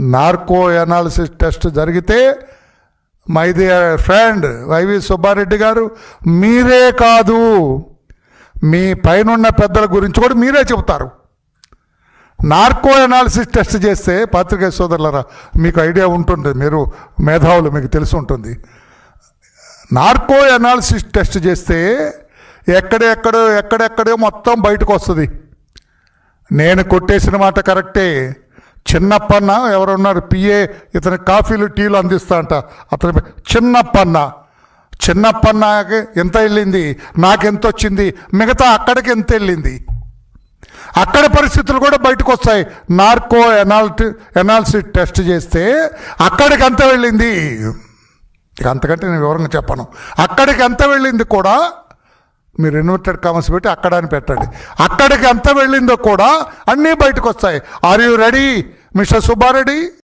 Narco analysis test జరిగితే my dear friend YV Subba Reddy గారు మీరే కాదు. మీ పైనున్న పెద్దల గురించి కూడా మీరే చెబుతారు. నార్కో ఎనాలిసిస్ టెస్ట్ చేస్తే పాత్రికేయ సోదరులరా మీకు ఐడియా ఉంటుంది మీరు మేధావులు మీకు తెలిసి ఉంటుంది. నార్కో ఎనాలిసిస్ టెస్ట్ చేస్తే ఎక్కడెక్కడో ఎక్కడెక్కడో మొత్తం బయటకు వస్తుంది. నేను కొట్టేసిన మాట కరెక్టే. చిన్నప్పన్న ఎవరున్నారు? పిఏ ఇతని కాఫీలు టీలు అందిస్తా అంట అతని చిన్నప్పన్న. చిన్నప్పన్నకి ఎంత వెళ్ళింది? నాకెంత వచ్చింది మిగతా అక్కడికి ఎంత వెళ్ళింది? అక్కడ పరిస్థితులు కూడా బయటకు వస్తాయి నార్కో ఎనాలిటి ఎనాలిసిస్ టెస్ట్ చేస్తే అక్కడికి ఎంత వెళ్ళింది? ఇక అంతకంటే నేను వివరంగా చెప్పను. అక్కడికి ఎంత వెళ్ళింది కూడా మీరు ఇన్వర్టెడ్ కామర్స్ పెట్టి అక్కడ అని పెట్టండి. అక్కడికి ఎంత వెళ్ళిందో కూడా అన్నీ బయటకు వస్తాయి are you ready mister Subba Reddy